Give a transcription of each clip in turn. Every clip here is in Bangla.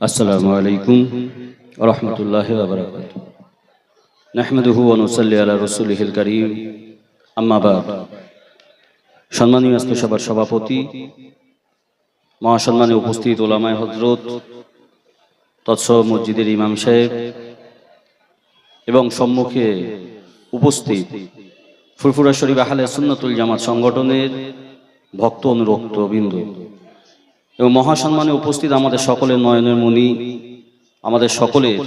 আসসালামু আলাইকুম রহমতুল্লাহ বাবরাকাত আলা করিম। আম্মাবাদ সম্মানীয় সভাপতি, মহাসম্মানে উপস্থিত ওলামায় হজরত তৎস মসজিদের ইমাম সাহেব এবং সম্মুখে উপস্থিত ফুরফুরা শরীফ আহলে সুন্নতুল জামাত সংগঠনের ভক্ত অনুরক্ত বিন্দু এবং মহাসম্মানে উপস্থিত আমাদের সকলের নয়নের মণি, আমাদের সকলের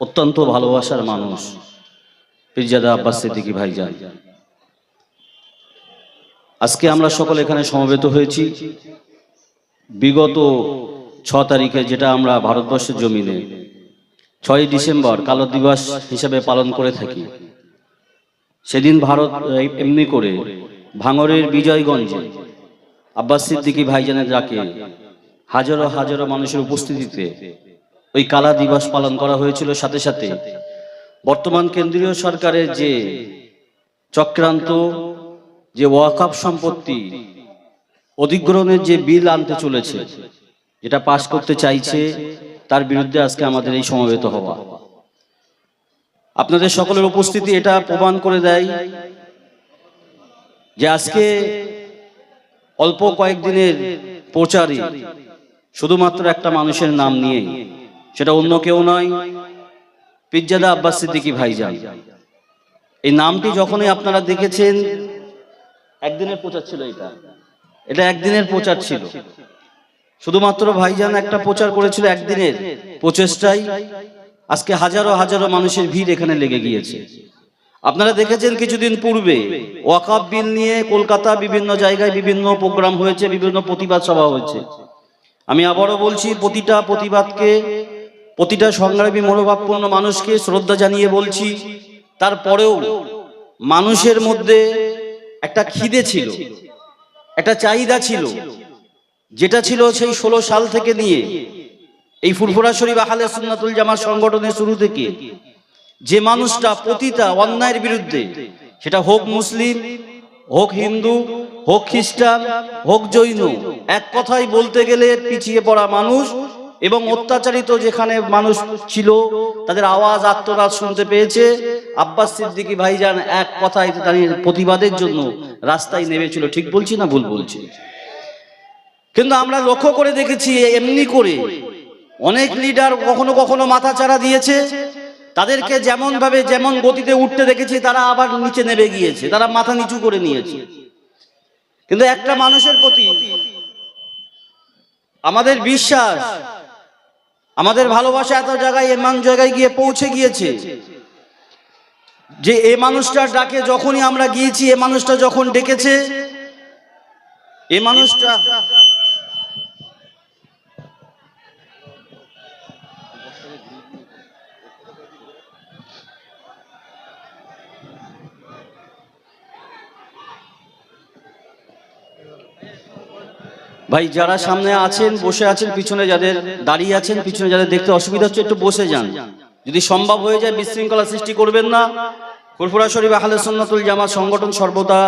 অত্যন্ত ভালোবাসার মানুষ পিরজাদা আব্বাস সিদ্দিকি ভাইজান। আজকে আমরা সকলে এখানে সমবেত হয়েছি। বিগত ছ তারিখে যেটা আমরা ভারতবর্ষের জমিনে ছয় ডিসেম্বর কালো দিবস হিসেবে পালন করে থাকি। সেদিন ভারত, এমনি করে ভাঙরের বিজয়গঞ্জে আব্বাস সিদ্দিকী ভাইজানের ডাকে হাজারো হাজারো মানুষের উপস্থিতিতে ওই কালা দিবস পালন করা হয়েছিল সাথে সাথে। বর্তমান কেন্দ্রীয় সরকারের যে চক্রান্ত, যে ওয়াকাপ সম্পত্তি, অধিগ্রহণের যে বিল আনতে চলেছে, যেটা পাশ করতে চাইছে, তার বিরুদ্ধে আজকে আমাদের এই সমবেত হওয়া। আপনাদের সকলের উপস্থিতি এটা প্রমাণ করে দেয় যে আজকে অল্প কয়েকদিনের প্রচারে শুধুমাত্র একটা মানুষের নাম নিয়ে সেটা অন্য কেউ নয় পিজ্জাদা আব্বাস সিদ্দিকি ভাইজান। এই নামটি যখনই আপনারা দেখেছেন একদিনের প্রচার ছিল এটা। এটা একদিনের প্রচার ছিল। শুধুমাত্র ভাইজান একটা প্রচার করেছিল একদিনের প্রচেষ্টাই আজকে হাজারো হাজারো মানুষের ভিড় এখানে লেগে গিয়েছে। আপনারা দেখেছেন কিছুদিন পূর্বে ওয়াকাব বিল নিয়ে কলকাতা বিভিন্ন জায়গায় বিভিন্ন প্রোগ্রাম হয়েছে, বিভিন্ন প্রতিবাদ সভা হয়েছে। আমি আবারও বলছি, প্রতিটা প্রতিবাদকে, প্রতিটা সংগ্রামী মনোভাবপূর্ণ মানুষকে শ্রদ্ধা জানিয়ে বলছি, তারপরেও মানুষের মধ্যে একটা খিদে ছিল, একটা চাহিদা ছিল, যেটা ছিল সেই ষোলো সাল থেকে নিয়ে, এই ফুরফুরা শরীফ আহলে সুন্নাতুল জামা সংগঠনের শুরু থেকে। যে মানুষটা পতিতা অন্যায়ের বিরুদ্ধে, সেটা হোক মুসলিম, হোক হিন্দু, হোক খ্রিস্টান, হোক জৈন, এক কথাই বলতে গেলে পিছিয়ে পড়া মানুষ এবং অত্যাচারিত যেখানে মানুষ ছিল, তাদের আওয়াজ, আত্মনাদ শুনতে পেয়েছে। আব্বাস সিদ্দিকী ভাইজান এক কথায় দাঁড়িয়ে প্রতিবাদের জন্য রাস্তায় নেমেছিল। ঠিক বলছি না ভুল বলছি? কিন্তু আমরা লক্ষ্য করে দেখেছি, এমনি করে অনেক লিডার কখনো কখনো মাথা চারা দিয়েছে। তাদেরকে যেমন ভাবে যেমন গতিতে উঠতে দেখেছি, তারা আবার নিচে নেমে গিয়েছে, তারা মাথা নিচু করে নিয়েছে। কিন্তু একটা মানুষের প্রতি আমাদের বিশ্বাস, আমাদের ভালোবাসা এত জায়গায়, এমান জায়গায় গিয়ে পৌঁছে গিয়েছে যে এ মানুষটার ডাকে যখনই আমরা গিয়েছি, এ মানুষটা যখন ডেকেছে, এ মানুষটা ভাই, যারা সামনে আছেন, বসে আছেন, পিছনে যাদের দাঁড়িয়ে আছেন, পিছনে যাদের দেখতে অসুবিধা হচ্ছে, একটু বসে যান। যদি সম্ভব হয়ে যায়, বিশৃঙ্খলা সৃষ্টি করবেন না। ফুরফুরা শরীফ, আহলে সুন্নাতুল জামাত সংগঠন সর্বদা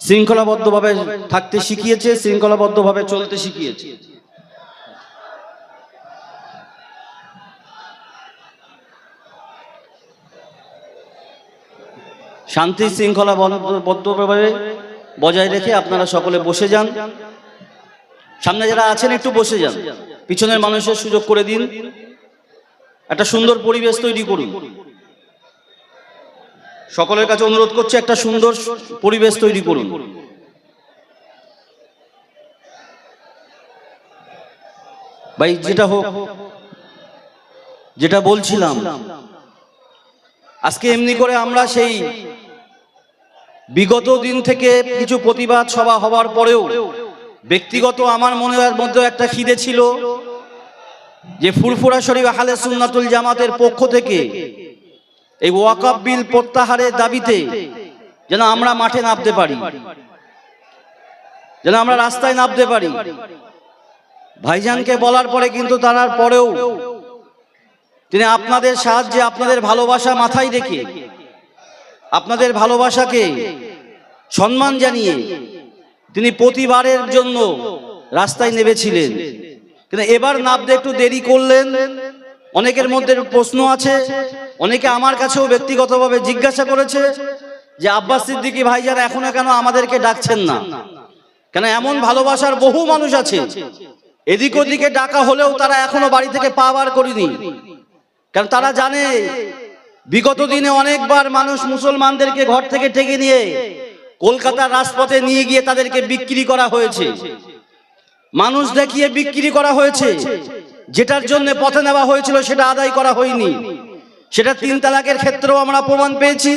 শৃঙ্খলাবদ্ধভাবে থাকতে শিখিয়েছে, শৃঙ্খলাবদ্ধভাবে চলতে শিখিয়েছে। শান্তি শৃঙ্খলা বদ্ধভাবে বজায় রেখে আপনারা সকলে বসে যান। সামনে যারা আছেন একটু বসে যান। পিছনের মানুষের সুযোগ করে দিন। একটা সুন্দর পরিবেশ তৈরি করুন। সকলের কাছে অনুরোধ করছে একটা সুন্দর পরিবেশ তৈরি করুন। ভাই, যেটা হোক, যেটা বলছিলাম, আজকে এমনি করে আমরা সেই বিগত দিন থেকে কিছু প্রতিবাদ সভা হওয়ার পরেও ব্যক্তিগত আমার মনের মধ্যে একটা খিদে ছিল যে ফুরফুরা শরীফ আহলে সুন্নাতুল জামাতের পক্ষ থেকে এই ওয়াকাব বিল প্রত্যাহারের দাবিতে যেন আমরা মাঠে নামতে পারি, যেন আমরা রাস্তায় নামতে পারি। ভাইজানকে বলার পরে কিন্তু তার পরেও তিনি আপনাদের সাহায্যে আপনাদের ভালোবাসা মাথায় রেখে আপনাদের ভালোবাসাকে সম্মান জানিয়ে তিনি প্রতিবারের জন্য রাস্তায় নেমেছিলেন। কিন্তু এবার নাবতে একটু দেরি করলেন। অনেকের মধ্যে প্রশ্ন আছে। অনেকে আমার কাছেও ব্যক্তিগতভাবে জিজ্ঞাসা করেছে যে, আব্বাস সিদ্দিকী ভাইজান এখনও কেন আমাদেরকে ডাকছেন না? কেন এমন ভালোবাসার বহু মানুষ আছে। এদিক ওদিকে ডাকা হলেও তারা এখনও বাড়ি থেকে পা বার করেনি। কারণ তারা জানে, বিগত দিনে অনেকবার মানুষ মুসলমানদেরকে ঘর থেকে টেকে নিয়ে কলকাতার রাজপথে নিয়ে গিয়ে তাদেরকে বিক্রি করা হয়েছে। মানুষ দেখিয়ে বিক্রি করা হয়েছে। যেটার জন্য পথে নেওয়া হয়েছিল সেটা আদায় করা হয়নি। সেটা তিন তালাকের ক্ষেত্রেও আমরা প্রমাণ পেয়েছি।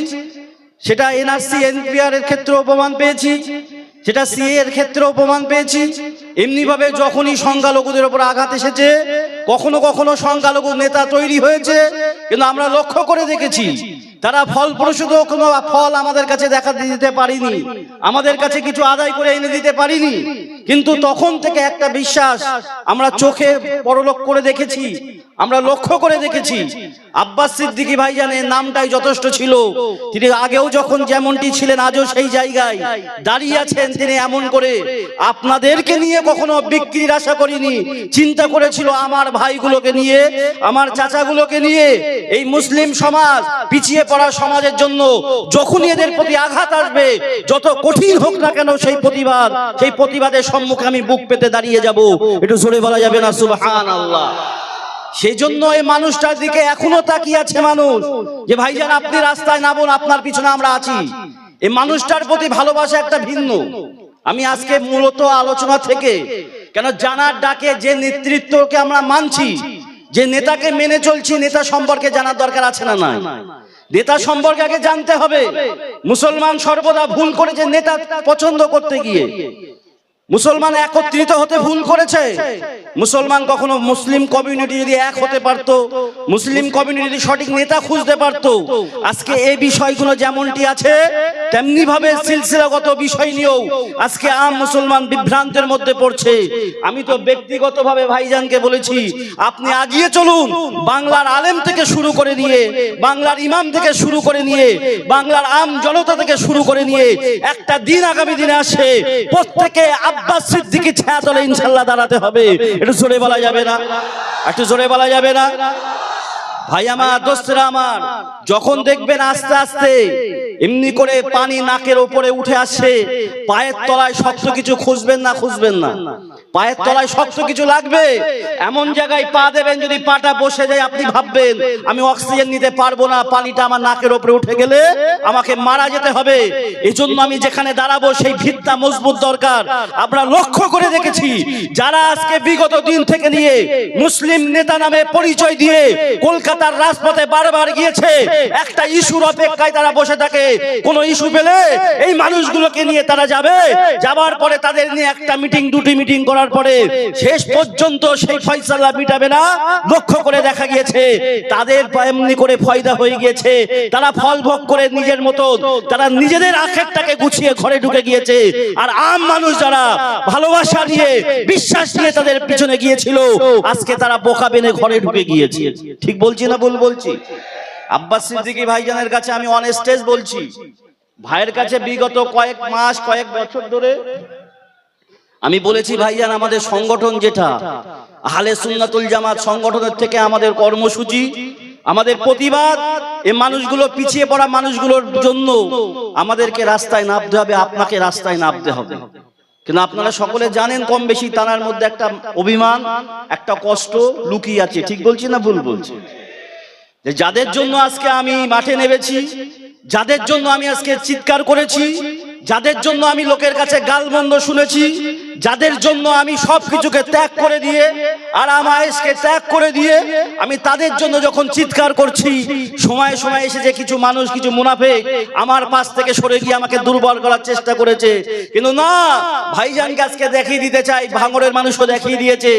সেটা এনআরসি, এনপিআর এর ক্ষেত্রেও প্রমাণ পেয়েছি। সেটা সিএ এর ক্ষেত্রেও প্রমাণ পেয়েছি। এমনি ভাবে যখনই সংখ্যালঘুদের উপর আঘাত এসেছে, কখনো কখনো সংখ্যালঘু নেতা তৈরি হয়েছে। কিন্তু আমরা লক্ষ্য করে দেখেছি তারা ফলপ্রসূ কোনো ফল আমাদের কাছে দেখা দিতে পারিনি, আমাদের কাছে কিছু আদায় করে এনে দিতে পারিনি, কিন্তু তখন থেকে একটা বিশ্বাস আমরা চোখে পরলোক করে দেখেছি আমরা লক্ষ্য করে দেখেছি। আব্বাস সিদ্দিকী ভাইজানের নামটাই যথেষ্ট ছিল। তিনি আগেও যখন যেমনটি ছিলেন, আজও সেই জায়গায় দাঁড়িয়ে আছেন। তিনি এমন করে আপনাদেরকে নিয়ে কখনো বিক্রির আশা করিনি। চিন্তা করেছিল আমার ভাইগুলোকে নিয়ে, আমার চাচাগুলোকে নিয়ে এই মুসলিম সমাজ পিছিয়ে পড়া সমাজের জন্য যখনই এদের প্রতি আঘাত আসবে, যত কঠিন হোক না কেন সেই প্রতিবাদ, সেই প্রতিবাদের সম্মুখে আমি বুক পেতে দাঁড়িয়ে যাব। একটু জোরে বলা যাবে না? সুবহান আল্লাহ সেই জন্য এই মানুষটার দিকে এখনও তাকিয়ে আছে মানুষ। যে ভাইজান, আপনি রাস্তায় নামুন, আপনার পিছনে আমরা আছি। এই মানুষটার প্রতি ভালোবাসা একটা ভিন্ন। আমি আজকে মূলত আলোচনা থেকে কেন জানার ডাকে যে নেতৃত্বকে আমরা মানছি, যে নেতাকে মেনে চলছি, নেতা সম্পর্কে জানার দরকার আছে না নাই? নেতা সম্পর্কে আগে জানতে হবে। মুসলমান সর্বদা ভুল করে যে নেতা পছন্দ করতে গিয়ে। মুসলমান একত্রিত হতে ভুল করেছে। মুসলমান কখনো মুসলিম কমিউনিটি যদি এক হতে পারত, মুসলিম কমিউনিটি যদি সঠিক নেতা খুঁজতে পারত, আজকে এই বিষয়গুলো যেমনটি আছে তেমনি ভাবে সিলসিলাগত বিষয় নিয়েও আজকে আম মুসলমান বিভ্রান্তের মধ্যে পড়ছে। আমি তো ব্যক্তিগতভাবে ভাইজানকে বলেছি, আপনি আগিয়ে চলুন, বাংলার আলেম থেকে শুরু করে নিয়ে বাংলার ইমাম থেকে শুরু করে নিয়ে বাংলার আম জনতা থেকে শুরু করে নিয়ে একটা দিন আগামী দিনে আসে, প্রত্যেকে আব্বাস সিদ্দিকি ছায়া তলে ইনশাল্লাহ দাঁড়াতে হবে। একটু জোরে বলা যাবে না? একটু জোরে বলা যাবে না? ভাই আমার, দোস্তরা আমার, যখন দেখবেন আস্তে আস্তে এমনি করে পানি নাকের ওপরে উঠে আসছে পায়ের তলায় শক্ত কিছু খুঁজবেন না খুঁজবেন না। পায়ের তলায় শক্ত কিছু লাগবে। এমন জায়গায় পা দেবেন যদি পাটা বসে যায় আপনি ভাববেন আমি অক্সিজেন নিতে পারব না পানিটা আমার নাকের ওপরে উঠে গেলে আমাকে মারা যেতে হবে। এই জন্য আমি যেখানে দাঁড়াবো সেই ভিত্তা মজবুত দরকার। আমরা লক্ষ্য করে দেখেছি যারা আজকে বিগত দিন থেকে নিয়ে মুসলিম নেতা নামে পরিচয় দিয়ে কলকাতার রাজপথে বারবার গিয়েছে। একটা ইস্যুর অপেক্ষায় তারা বসে থাকে। কোনো ইস্যু পেলে এই মানুষগুলোকে নিয়ে তারা যাবে। যাবার পরে তাদের নিয়ে একটা মিটিং দুটি মিটিং করার পরে শেষ পর্যন্ত সেই ফয়সালা মিটাবে না। লক্ষ্য করে দেখা গিয়েছে তাদের এমনি করে ফয়দা হয়ে গিয়েছে। তারা ফল ভোগ করে নিজের মতো তারা নিজেদের আখেরটাকে গুছিয়ে ঘরে ঢুকে গিয়েছে। আর আম মানুষ যারা ভালোবাসা নিয়ে বিশ্বাস নিয়ে তাদের পিছনে গিয়েছিল আজকে তারা বোকা বেনে ঘরে ঢুকে গিয়েছে। ঠিক বলছি না ভুল বলছি? আব্বাস সিদ্দিকী ভাইজানের কাছে আমি অন স্টেজ বলছি। ভাইয়ের কাছে বিগত কয়েক মাস কয়েক বছর ধরে আমি বলেছি ভাইজান আমাদের সংগঠন যেটা হালে সুন্নাতুল জামাত সংগঠনের থেকে আমাদের কর্মসূচি, আমাদের প্রতিবাদ এই মানুষগুলো পিছিয়ে পড়া মানুষগুলোর জন্য আমাদেরকে রাস্তায় নামতে হবে, আপনাকে রাস্তায় নামতে হবে। কিন্তু আপনারা সকলে জানেন কম বেশি তানার মধ্যে একটা অভিমান, একটা কষ্ট লুকিয়ে আছে। ঠিক বলছি না ভুল বলছি? যাদের জন্য আজকে আমি মাঠে নেমেছি, যাদের জন্য আমি আজকে চিৎকার করেছি যাদের জন্য আমি লোকের কাছে গালমন্দ শুনেছি, যাদের জন্য আমি সব কিছুকে ত্যাগ করে দিয়ে, আর আমায়েশকে ত্যাগ করে দিয়ে, আমি তাদের জন্য যখন চিৎকার করছি, সময় সময় এসে যে কিছু মানুষ, কিছু মুনাফে আমার পাশ থেকে সরে গিয়ে আমাকে দুর্বল করার চেষ্টা করেছে। কিন্তু না ভাইজানকে আজকে দেখিয়ে দিতে চাই ভাঙরের মানুষও দেখিয়ে দিয়েছে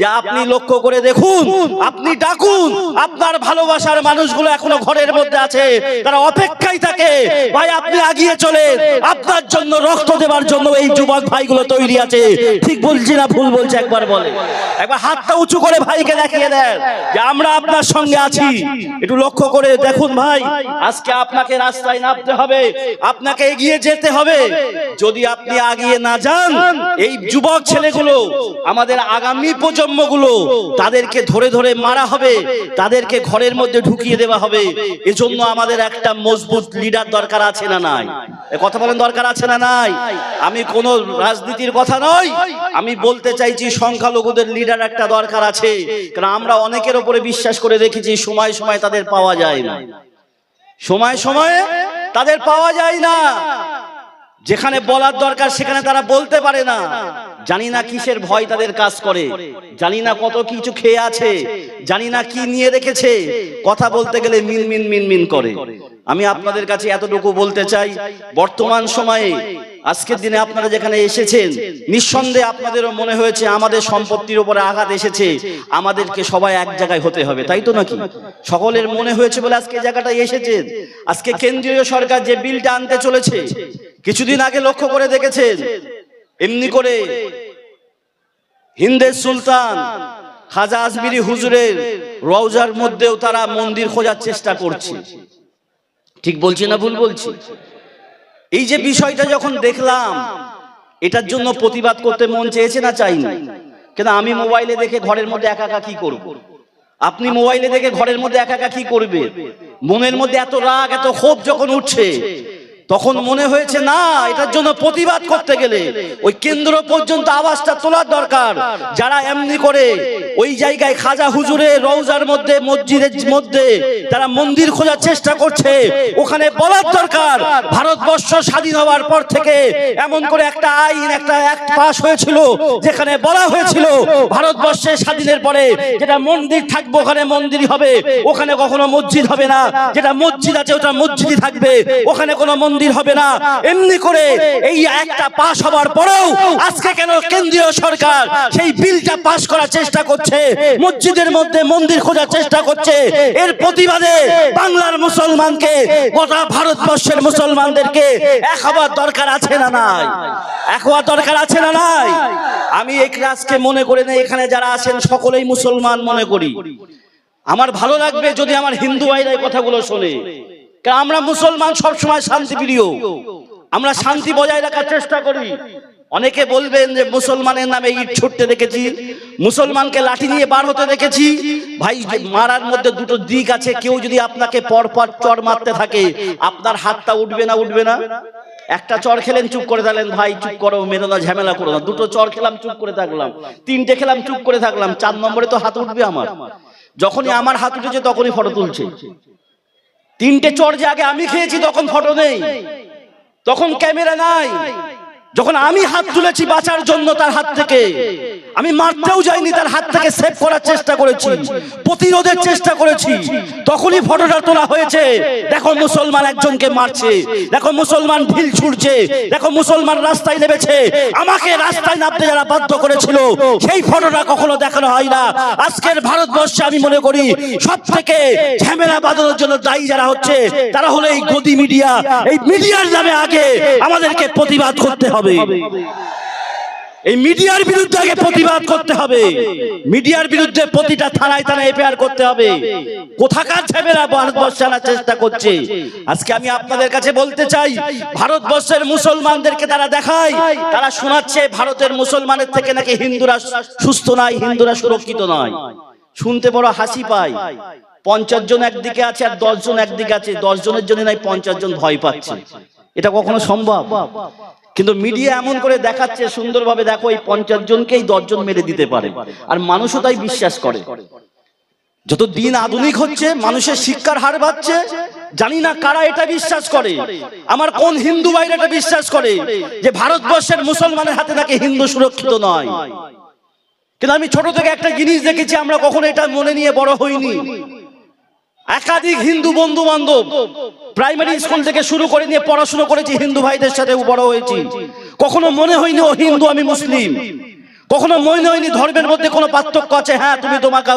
যে আপনি লক্ষ্য করে দেখুন, আপনি ডাকুন, আপনার ভালোবাসার মানুষগুলো এখনও ঘরের মধ্যে আছে, তারা অপেক্ষায় থাকে, ভাই আপনি আগিয়ে চলেন, আপনার জন্য রক্ত দেওয়ার জন্য এই যুবক ভাইগুলো তৈরি আছে। ঠিক বলছি না ভুল বলছে, একবার বলে। একবার হাতটা উঁচু করে ভাইকে দেখিয়ে দেন যে আমরা আপনার সঙ্গে আছি। একটু লক্ষ্য করে দেখুন ভাই, আজকে আপনাকে রাস্তায় নামতে হবে, আপনাকে এগিয়ে যেতে হবে। যদি আপনি আগিয়ে না যান, এই যুবক ছেলেগুলো, আমাদের আগামী প্রজন্মগুলো, তাদেরকে ধরে ধরে মারা হবে, তাদেরকে ঘরের মধ্যে ঢুকিয়ে দেওয়া হবে। এজন্য আমাদের একটা মজবুত লিডার দরকার আছে না নাই? কথা বলেন দরকার আছে না নাই? আমি কোন রাজনীতির কথা নয় আমি বলতে চাইছি সংখ্যালঘুদের লিডার একটা দরকার আছে। কারণ আমরা অনেকের উপরে বিশ্বাস করে রেখেছি সময় সময় তাদের পাওয়া যায় না। সময় সময়ে তাদের পাওয়া যায় না। যেখানে বলার দরকার সেখানে তারা বলতে পারে না। জানি না কিসের ভয় তাদের কাজ করে। জানি না কত কিছু খেয়ে আছে। জানি না কি নিয়ে রেখেছে। কথা বলতে গেলে মিন মিন মিন মিন করে। আমি আপনাদের কাছে এতটুকু বলতে চাই, বর্তমান সময়ে, আজকের দিনে আপনারা যেখানে এসেছেন, নিঃসন্দেহে আপনাদেরও মনে হয়েছে আমাদের সম্পত্তির উপরে আঘাত এসেছে, আমাদেরকে সবাই এক জায়গায় হতে হবে, তাই তো নাকি? সকলের মনে হয়েছে বলে আজকে এই জায়গাটায় এসেছেন। আজকে কেন্দ্রীয় সরকার যে বিলটা আনতে চলেছে, কিছুদিন আগে লক্ষ্য করে দেখেছেন, এমনি করে হিন্দের সুলতান খাজা আজমিরি হুজুরের রওজার মধ্যেও তারা মন্দির খোঁজার চেষ্টা করছে। ঠিক বলছি না ভুল বলছি? এই যে বিষয়টা যখন দেখলাম, এটার জন্য প্রতিবাদ করতে মন চেয়েছে না চাইনি? কিন্তু আমি মোবাইলে দেখে ঘরের মধ্যে একা একা কি করব? আপনি মোবাইলে দেখে ঘরের মধ্যে একা একা কি করবে? মনের মধ্যে এত রাগ, এত ক্ষোভ যখন উঠছে তখন মনে হয়েছে, না, এটার জন্য প্রতিবাদ করতে গেলে ওই কেন্দ্র পর্যন্ত আওয়াজটা তোলার দরকার। যারা এমনি করে ওই জায়গায় খাজা হুজুরের রওজার মধ্যে, মসজিদের মধ্যে তারা মন্দির খোঁজার চেষ্টা করছে, ওখানে বলার দরকার। ভারতবর্ষ স্বাধীন হওয়ার পর থেকে এমন করে একটা আইন, একটা অ্যাক্ট পাস হয়েছিল, যেখানে বলা হয়েছিল ভারতবর্ষের স্বাধীনের পরে যেটা মন্দির থাকবে, ওখানে মন্দির হবে, ওখানে কখনো মসজিদ হবে না। যেটা মসজিদ আছে, ওটা মসজিদই থাকবে, ওখানে কোনো মন্দির হবে না। এমনি করে এই একটা পাস হওয়ার পরেও আজকে কেন কেন্দ্রীয় সরকার সেই বিলটা পাস করার চেষ্টা করছে? মসজিদের মধ্যে মন্দির খোঁজার চেষ্টা করছে। এর প্রতিবাদে বাংলার মুসলমানকে, গোটা ভারতবর্ষের মুসলমানদেরকে এক হওয়ার দরকার আছে না নাই? এক হওয়ার দরকার আছে না নাই? আমি এই ক্লাসকে মনে করে নেই, এখানে যারা আছেন সকলেই মুসলমান মনে করি। আমার ভালো লাগবে যদি আমার হিন্দু ভাইরা এই কথাগুলো শোনে। কারণ আমরা মুসলমান সবসময় শান্তি প্রিয় আমরা শান্তি বজায় রাখার চেষ্টা করি। অনেকে বলবেন যে মুসলমানের নামে ইট ছুটতে দেখেছি, মুসলমানকে লাঠি নিয়ে বার হতে দেখেছি। ভাই মারার মধ্যে দুটো দিক আছে, কেউ যদি আপনাকে পর পর চর মারতে থাকে, আপনার হাতটা উঠবে না উঠবে না? একটা চর খেলেন, চুপ করে দিলেন ভাই, চুপ করো, মেরো না ঝামেলা করো না। দুটো চর খেলাম, চুপ করে থাকলাম। তিনটে খেলাম, চুপ করে থাকলাম। চার নম্বরে তো হাত উঠবে আমার। যখনই আমার হাত উঠেছে, তখনই ফটো তুলছে। তিনটে চর যে আগে আমি খেয়েছি তখন ফটো নেই। তখন ক্যামেরা নাই। যখন আমি হাত তুলেছি বাঁচার জন্য তার হাত থেকে, আমি মারতেও যাইনি, তার হাত থেকে সেভ করার চেষ্টা করেছি, প্রতিরোধের চেষ্টা করেছি। তখনই ফটোটা তোলা হয়েছে, দেখো মুসলমান একজনকে মারছে, দেখো মুসলমান ঢিল ছুড়ছে, দেখো মুসলমান রাস্তায় নেমেছে, আমাকে রাস্তায় নামতে যারা বাধ্য করেছিল, সেই ফটোটা কখনো দেখানো হয় না। আজকের ভারতবর্ষে আমি মনে করি সব থেকে ঝামেলা বাঁধানোর জন্য দায়ী যারা হচ্ছে, তারা হলো এই গদি মিডিয়া। এই মিডিয়ার নামে আগে আমাদেরকে প্রতিবাদ করতে হবে। এই মিডিয়ার বিরুদ্ধে আগে প্রতিবাদ করতে হবে। মিডিয়ার বিরুদ্ধে প্রতিটা থানায় থানায় এফআইআর করতে হবে। কোথাকার ছেলেরা ভারতবর্ষে আনার চেষ্টা করছে? আজকে আমি আপনাদের কাছে বলতে চাই, ভারতবর্ষের মুসলমানদেরকে তারা দেখায়, তারা শোনাচ্ছে ভারতের মুসলমানের থেকে নাকি হিন্দুরা সুস্থ নয়, হিন্দুরা সুরক্ষিত নয়। শুনতে বড় হাসি পায় পঞ্চাশ জন একদিকে আছে আর দশ জন একদিকে আছে। দশ জনের জন্য নাই পঞ্চাশ জন ভয় পাচ্ছে। এটা কখনো সম্ভব? কিন্তু মিডিয়া এমন করে দেখাচ্ছে, সুন্দরভাবে দেখো এই পঞ্চাশ জনকেই দশজন মেরে দিতে পারে। আর মানুষও তাই বিশ্বাস করে। যত দিন আধুনিক হচ্ছে, মানুষের শিক্ষার হার বাড়ছে, জানি না কারা এটা বিশ্বাস করে। আমার কোন হিন্দু ভাইরা এটা বিশ্বাস করে যে ভারতবর্ষের মুসলমানের হাতে নাকি হিন্দু সুরক্ষিত নয়? কিন্তু আমি ছোট থেকে একটা জিনিস দেখেছি, আমরা কখনো এটা মনে নিয়ে বড় হইনি। একাধিক হিন্দু বন্ধু বান্ধব প্রাইমারি স্কুল থেকে শুরু করে নিয়ে পড়াশোনা করেছি, হিন্দু ভাইদের সাথে বড় হয়েছি। কখনো মনে হয়নি, ও হিন্দু, আমি মুসলিম। কখনো মনে হয়নি, ধর্মের মধ্যে কোনো পার্থক্য আছে। হ্যাঁ তুমি তোমাকে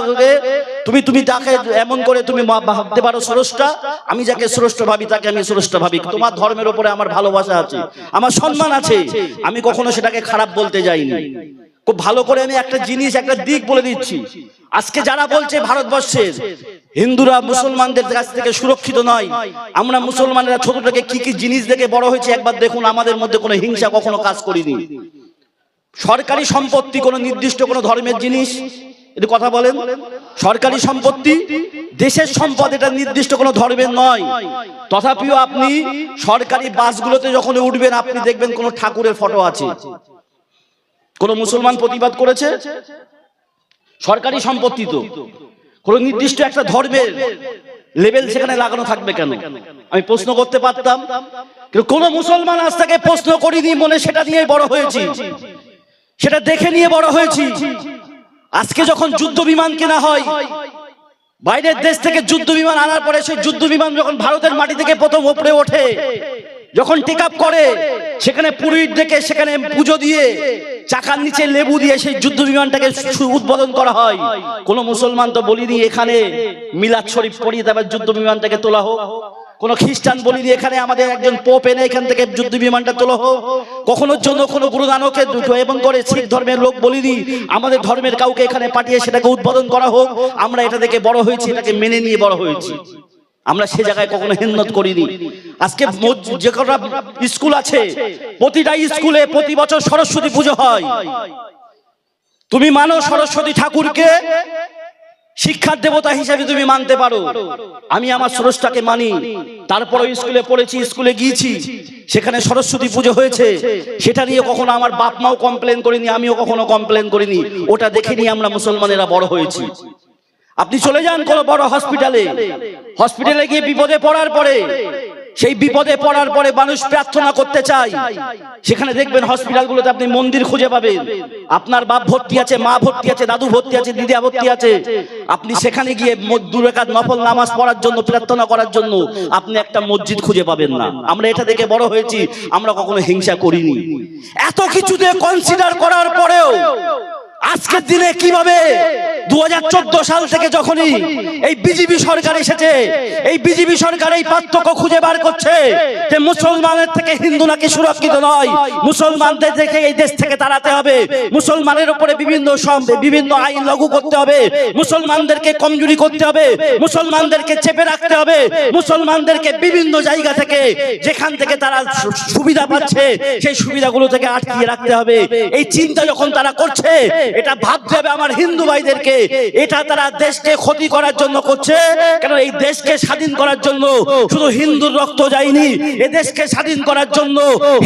তুমি তুমি তাকে এমন করে তুমি ভাবতে পারো স্রষ্টা, আমি যাকে স্রষ্টা ভাবি তাকে আমি স্রষ্টা ভাবি। তোমার ধর্মের উপরে আমার ভালোবাসা আছে, আমার সম্মান আছে। আমি কখনো সেটাকে খারাপ বলতে যাইনি। খুব ভালো করে আমি একটা জিনিস, একটা দিক বলে দিচ্ছি। আজকে যারা বলছে ভারতবর্ষের, হিন্দুরা মুসলমানদের কাছ থেকে সুরক্ষিত নয়। আমরা মুসলমানেরা ছোট থেকে কি কি জিনিস দেখে বড় হয়েছে, একবার দেখুন, আমাদের মধ্যে কোনো হিংসা কখনো কাজ করিনি। সরকারি সম্পত্তি কোনো নির্দিষ্ট কোনো ধর্মের জিনিস? একটু কথা বলেন। সরকারি সম্পত্তি, দেশের সম্পদ এটা নির্দিষ্ট কোনো ধর্মের নয়। তথাপিও আপনি সরকারি বাসগুলোতে যখন উঠবেন, আপনি দেখবেন কোনো ঠাকুরের ফটো আছে। কোন মুসলমান প্রতিবাদ করেছে? সরকারি সম্পত্তি তো। কোন নির্দিষ্ট একটা ধর্মের লেভেল সেখানে লাগানো থাকবে কেন? আমি প্রশ্ন করতে পারতাম, কিন্তু কোন মুসলমান আজ তাকে প্রশ্ন করিনি, মনে সেটা নিয়ে বড় হয়েছি। সেটা দেখে নিয়ে বড় হয়েছি। আজকে যখন যুদ্ধ বিমান কেনা হয়, বাইরের দেশ থেকে যুদ্ধ বিমান আনার পরে সেই যুদ্ধ বিমান যখন ভারতের মাটি থেকে প্রথম উপরে ওঠে যখন টেক আপ করে সেখানে পুরোহিত ডেকে সেখানে পুজো দিয়ে চাকার নিচে লেবু দিয়ে সেই যুদ্ধ বিমানটাকে উদ্বোধন করা হয়। কোন মুসলমান তো বলিনি এখানে মিলাদ শরীফ পড়িয়ে তারপর যুদ্ধ বিমানটাকে তোলা হোক। কোন খ্রিস্টান বলিনি এখানে আমাদের একজন পোপ এনে এখান থেকে যুদ্ধ বিমানটা তোলা হোক। কখনোর জন্য কোনো গুরু নানকে দুটো এবং করে শিখ ধর্মের লোক বলিনি আমাদের ধর্মের কাউকে এখানে পাঠিয়ে সেটাকে উদ্বোধন করা হোক। আমরা এটা থেকে বড় হয়েছি এটাকে মেনে নিয়ে বড় হয়েছি। আমরা সে জায়গায় কখনো হিন্নত করিনি। আজকে যে কটা স্কুল আছে প্রতিটা স্কুলে প্রতি বছর সরস্বতী পুজো হয়। তুমি মানো সরস্বতী ঠাকুরকে শিক্ষার দেবতা হিসাবে তুমি মানতে পারো। আমি আমার স্রষ্টাকে মানি। তারপরে স্কুলে পড়েছি স্কুলে গিয়েছি। সেখানে সরস্বতী পুজো হয়েছে। সেটা নিয়ে কখনো আমার বাপ মাও কমপ্লেন করিনি আমিও কখনো কমপ্লেন করিনি। ওটা দেখে নিয়ে আমরা মুসলমানেরা বড় হয়েছি। আপনি চলে যান কোনো বড় হসপিটালে হসপিটালে গিয়ে বিপদে পড়ার পরে, সেই বিপদে পড়ার পরে মানুষ প্রার্থনা করতে চায়। সেখানে দেখবেন হসপিটালগুলোতে আপনি মন্দির খুঁজে পাবেন। আপনার বাপ ভর্তি আছে, মা ভর্তি আছে, দাদু ভর্তি আছে, দিদা ভর্তি আছে। আপনি সেখানে গিয়ে ম- দু নফল নামাজ পড়ার জন্য, প্রার্থনা করার জন্য আপনি একটা মসজিদ খুঁজে পাবেন না। আমরা এটা দেখে বড় হয়েছি, আমরা কখনো হিংসা করিনি। এত কিছুতে কনসিডার করার পরেও আজকের দিনে কীভাবে দু হাজার চোদ্দ সাল থেকে যখনই এই বিজেপি সরকার এসেছে, এই বিজেপি সরকার এই পার্থক্য খুঁজে বার করছে যে মুসলমানের থেকে হিন্দু নাকি সুরক্ষিত নয়, মুসলমানদের দেখে এই দেশ থেকে তাড়াতে হবে, মুসলমানের উপরে বিভিন্ন বিভিন্ন আইন লঘু করতে হবে, মুসলমানদেরকে কমজোরি করতে হবে, মুসলমানদেরকে চেপে রাখতে হবে, মুসলমানদেরকে বিভিন্ন জায়গা থেকে যেখান থেকে তারা সুবিধা পাচ্ছে, সেই সুবিধাগুলো থেকে আটকিয়ে রাখতে হবে। এই চিন্তা যখন তারা করছে এটা ভাবতে হবে আমার হিন্দু ভাইদেরকে। এটা তারা দেশকে ক্ষতি করার জন্য করছে। কেন এই দেশকে স্বাধীন করার জন্য শুধু হিন্দুর রক্ত যায়নি, এ দেশকে স্বাধীন করার জন্য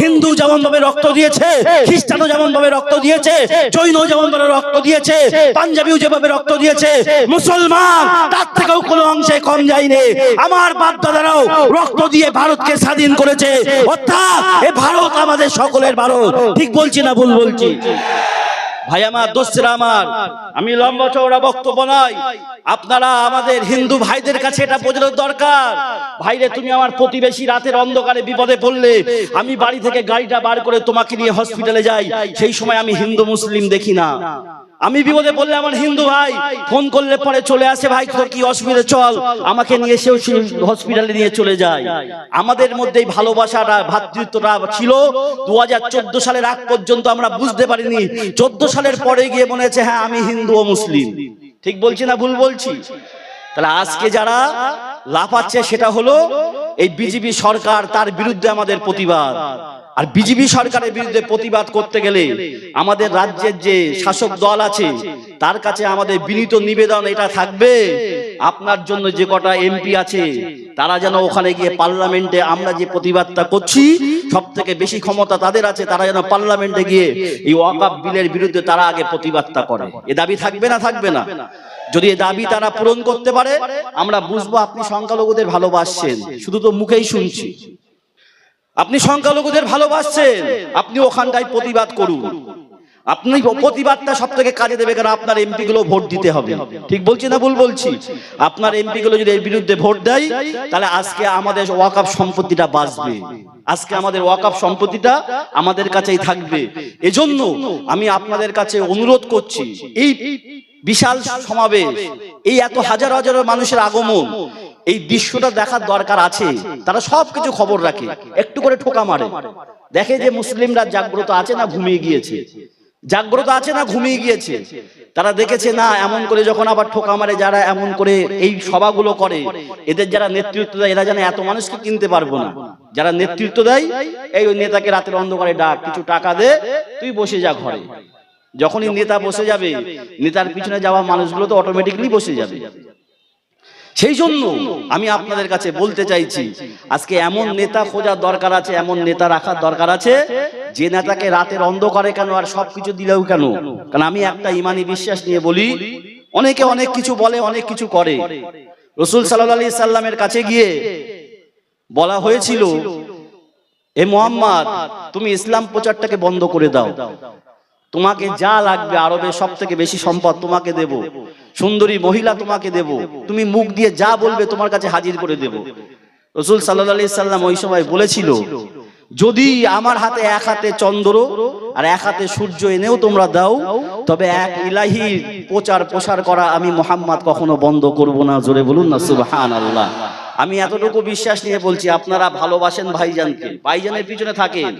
হিন্দু যেমন ভাবে রক্ত দিয়েছে, খ্রিস্টানও যেমন ভাবে রক্ত দিয়েছে, জৈন যেমন ভাবে রক্ত দিয়েছে, পাঞ্জাবিও যেভাবে রক্ত দিয়েছে, মুসলমান তার থেকেও কোনো অংশে কম যায়নি। আমার বাপ দাদারাও রক্ত দিয়ে ভারতকে স্বাধীন করেছে। অর্থাৎ এ ভারত আমাদের সকলের ভারত। ঠিক বলছি না ভুল বলছি? ভাই আমার দোষরা আমার, আমি লম্বা চৌড়া বক্তব্য নয়। আপনারা আমাদের হিন্দু ভাইদের কাছে এটা বোঝানোর দরকার। ভাইরে, তুমি আমার প্রতিবেশী রাতের অন্ধকারে বিপদে পড়লে, আমি বাড়ি থেকে গাড়িটা বার করে তোমাকে নিয়ে হসপিটালে যাই। সেই সময় আমি হিন্দু মুসলিম দেখি না। আমি বিপদে বললে আমার হিন্দু ভাই ফোন করলে পরে চলে আসে ভাই তোর কি অসুবিধা? চল আমাকে নিয়ে সেও হসপিটালে নিয়ে চলে যায়। আমাদের মধ্যে এই ভালোবাসাটা ভ্রাতৃত্বটা ছিল। দু সালের আগ পর্যন্ত আমরা বুঝতে পারিনি। চোদ্দ সালের পরে গিয়ে মনে হচ্ছে হ্যাঁ আমি হিন্দু ও মুসলিম। ঠিক বলছি না ভুল বলছি? তাহলে আজকে যারা লাফাচ্ছে সেটা হলো এই বিজেপি সরকার তার বিরুদ্ধে আমাদের প্রতিবাদ। আর বিজেপি সরকারের বিরুদ্ধে প্রতিবাদ করতে গেলে আমাদের রাজ্যের যে শাসক দল আছে, তার কাছে আমাদের বিনীত নিবেদন এটা থাকবে। আপনার জন্য যে কটা এমপি আছে, তারা যেন ওখানে গিয়ে পার্লামেন্টে আমরা যে প্রতিবাদটা করছি সব থেকে বেশি ক্ষমতা তাদের আছে, তারা যেন পার্লামেন্টে গিয়ে এই ওয়াকাব বিলের বিরুদ্ধে তারা আগে প্রতিবাদটা করে। এ দাবি থাকবে না থাকবে না। যদি এ দাবি তারা পূরণ করতে পারে, আমরা বুঝব আপনি সংখ্যালঘুদের ভালোবাসছেন। শুধু তো মুখেই শুনছি। আপনি সংখ্যালঘুদের ভালোবাসছেন। আপনি ওখানটায় প্রতিবাদ করুন। আপনি প্রতিবাদটা সব থেকে কাজে দেবে কারণ আপনার এমপি গুলো ভোট দিতে হবে। ঠিক বলছি না ভুল বলছি? আপনার এমপি গুলো যদি এর বিরুদ্ধে ভোট দেয়, তাহলে আজকে আমাদের ওয়াকাপ সম্পত্তিটা বাঁচবে। আজকে আমাদের ওয়াকাপ সম্পত্তিটা আমাদের কাছেই থাকবে। এজন্য আমি আপনাদের কাছে অনুরোধ করছি, এই বিশাল সমাবেশ, এই এত হাজার হাজার মানুষের আগমন এই দৃশ্যটা দেখার দরকার আছে। তারা সবকিছু খবর রাখে। একটু করে ঠোকা মারে। দেখে যে মুসলিমরা জাগ্রত আছে না ঘুমিয়ে গিয়েছে। জাগ্রত আছে না ঘুমিয়ে গিয়েছে। তারা দেখেছে, না, এমন করে যখন আবার ঠোকা মারে, যারা এমন করে এই সভাগুলো করে, এদের যারা নেতৃত্ব দেয়, এরা জানে এত মানুষকে কিনতে পারব না। যারা নেতৃত্ব দেয়, এই ওই নেতাকে রাতের অন্ধকারে ডাক, কিছু টাকা দে, তুই বসে যা ঘরে। যখনই নেতা বসে যাবে, নেতার পিছনে যাওয়া মানুষগুলো তো অটোমেটিকলি বসে যাবে। সেই জন্য আমি আপনাদের কাছে বলতে চাইছি, আজকে এমন নেতা খোঁজার দরকার আছে, এমন নেতা রাখার দরকার আছে, যে নেতাকে রাতের অন্ধকারে কেন আর সবকিছু দিলেও কেন? কারণ আমি একটা ইমানি বিশ্বাস নিয়ে বলি, অনেকে অনেক কিছু বলে, অনেক কিছু করে। রসুল সাল্লাহ সাল্লামের কাছে গিয়ে বলা হয়েছিল, এ মোহাম্মদ, তুমি ইসলাম প্রচারটাকে বন্ধ করে দাও। তোমাকে যা লাগবে আরবে সব থেকে বেশি সম্পদ তোমাকে দেব। সুন্দরী মহিলা তোমাকে দেব। তুমি মুখ দিয়ে যা বলবে তোমার কাছে হাজির করে দেব। রসুল সাল্লাহ আলি সাল্লাম ওই সময় বলেছিল যদি আমার হাতে এক হাতে চন্দ্র আর এক হাতে সূর্য এনেও তোমরা দাও তবে এক ইলাহি প্রচার প্রসার করা আমি মোহাম্মদ কখনো বন্ধ করব না জোরে বলুন না সুবহান আল্লাহ আমি এতটুকু বিশ্বাস নিয়ে বলছি আপনারা ভালোবাসেন ভাইজানকে। ভাইজানের পিছনে থাকেন।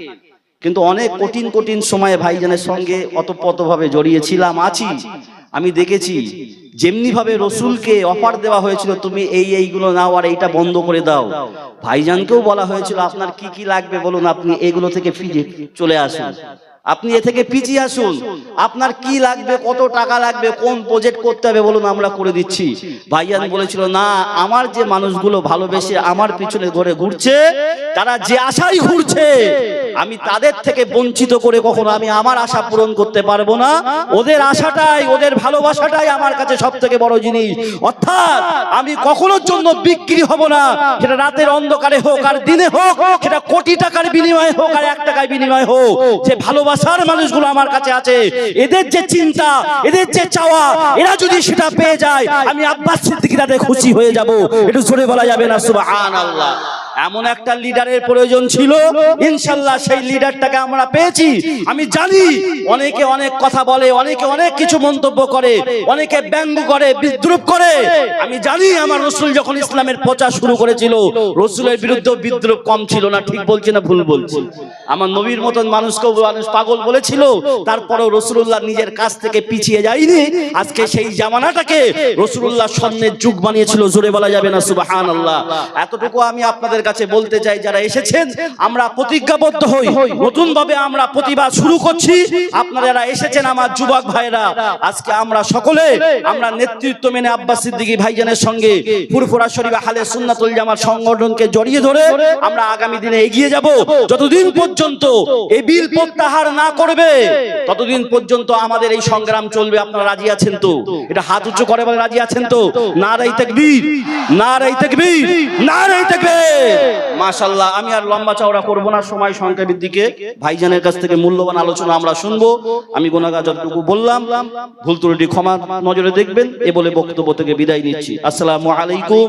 কিন্তু অনেক কঠিন কঠিন সময়ে ভাইজানের সঙ্গে অতপ্রতভাবে জড়িয়েছিলাম, আছি। আমি দেখেছি যেমনি ভাবে রসুলকে অফার দেওয়া হয়েছিল, তুমি এই এইগুলো নাও আর এইটা বন্ধ করে দাও। ভাইজানকেও বলা হয়েছিল, আপনার কি কি লাগবে বলুন, আপনি এগুলো থেকে ফিরে চলে আসুন। আপনি এ থেকে পিছিয়ে আসুন। আপনার কি লাগবে, কত টাকা লাগবে, কোন প্রজেক্ট করতে হবে বলুন আমরা করে দিচ্ছি। ভাইজান বলেছিল, না, আমার যে মানুষগুলো ভালোবেসে আমার পিছনে ধরে ঘুরছে, তারা যে আশাই ঘুরছে, আমি তাদের থেকে বঞ্চিত করে কখনো আমি আমার আশা পূরণ করতে পারব না। ওদের আশাটাই, ওদের ভালোবাসাটাই আমার কাছে সব থেকে বড় জিনিস। অর্থাৎ আমি কখনোর জন্য বিক্রি হব না। সেটা রাতের অন্ধকারে হোক আর দিনে হোক, সেটা কোটি টাকার বিনিময়ে হোক আর এক টাকার বিনিময়ে হোক। যে ভালোবাসার মানুষগুলো আমার কাছে আছে। এদের যে চিন্তা, এদের যে চাওয়া, এরা যদি সেটা পেয়ে যায়, আমি আব্বাস সিদ্দিকী খুশি হয়ে যাব। একটু জোরে বলা যাবে না? সুবহানাল্লাহ। এমন একটা লিডারের প্রয়োজন ছিল। ইনশাল্লাহ সেই লিডারটাকে আমরা পেয়েছি। আমি জানি অনেকে অনেক কথা বলে, অনেকে অনেক কিছু মন্তব্য করে, অনেকে ব্যঙ্গ করে, বিদ্রুপ করে। আমি জানি আমার রসুল যখন ইসলামের প্রচার শুরু করেছিল, রসুলের বিরুদ্ধে বিদ্রুপ কম ছিল না, ঠিক বলছি না ভুল বলছি? আমার নবীর মতন মানুষকেও মানুষ পাগল বলেছিল, তারপরেও রসুল্লাহ নিজের কাছ থেকে পিছিয়ে যায়নি। আজকে সেই জামানাটাকে রসুল্লাহ স্বর্ণের যুগ বানিয়েছিল, জোরে বলা যাবে না সুবাহান আল্লাহ এতটুকু আমি আপনাদের কাছে বলতে চাই, যারা এসেছেন, আমরা প্রতিজ্ঞাবদ্ধ হই। নতুন ভাবে আমরা প্রতিবাদ শুরু করছি। আপনারা যারা এসেছেন, আমার যুবক ভাইরা আজকে আমরা সকলে আমরা নেতৃত্ব মেনে আব্বাস সিদ্দিকী ভাইজানের সঙ্গে ফুরফুরা শরীফ হালে সুন্নাতুল জামার সংগঠনকে জড়িয়ে ধরে আমরা আগামী দিনে এগিয়ে যাব। যতদিন পর্যন্ত এই বিল প্রত্যাহার না করবে, ততদিন পর্যন্ত আমাদের এই সংগ্রাম চলবে। আপনারা রাজি আছেন তো? এটা হাত উঁচু করে বলে রাজি আছেন তো? না রাই তাকবীর না রাই তাকবীর না তাকবীর। মাশাআল্লাহ, আমি আর লম্বা চওড়া করব না, সময় সংক্ষেপের দিকে। ভাইজানের কাছ থেকে মূল্যবান আলোচনা আমরা শুনব। আমি গোনাগা যতটুকু বললাম, ভুল ত্রুটি ক্ষমা নজরে দেখবেন, এ বলে বক্তব্য থেকে বিদায় নিচ্ছি। আসসালাম আলাইকুম।